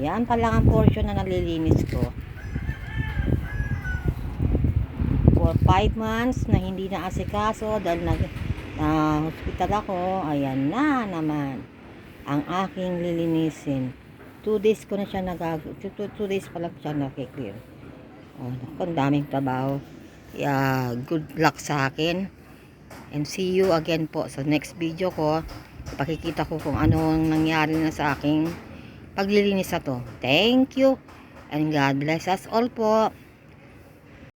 yan pa lang ang portion na nalilinis ko. For 5 months na hindi na asikaso dahil nag na hospital ako, ayan na naman ang aking lilinisin. 2 days ko na siya nagag 2 days pa lang siya nakiklear. Oh, ang daming trabaho. Yeah, good luck sa akin. And see you again po sa next video ko. Pakikita ko kung ano ang nangyari na sa aking paglilinis na to. Thank you. And God bless us all po.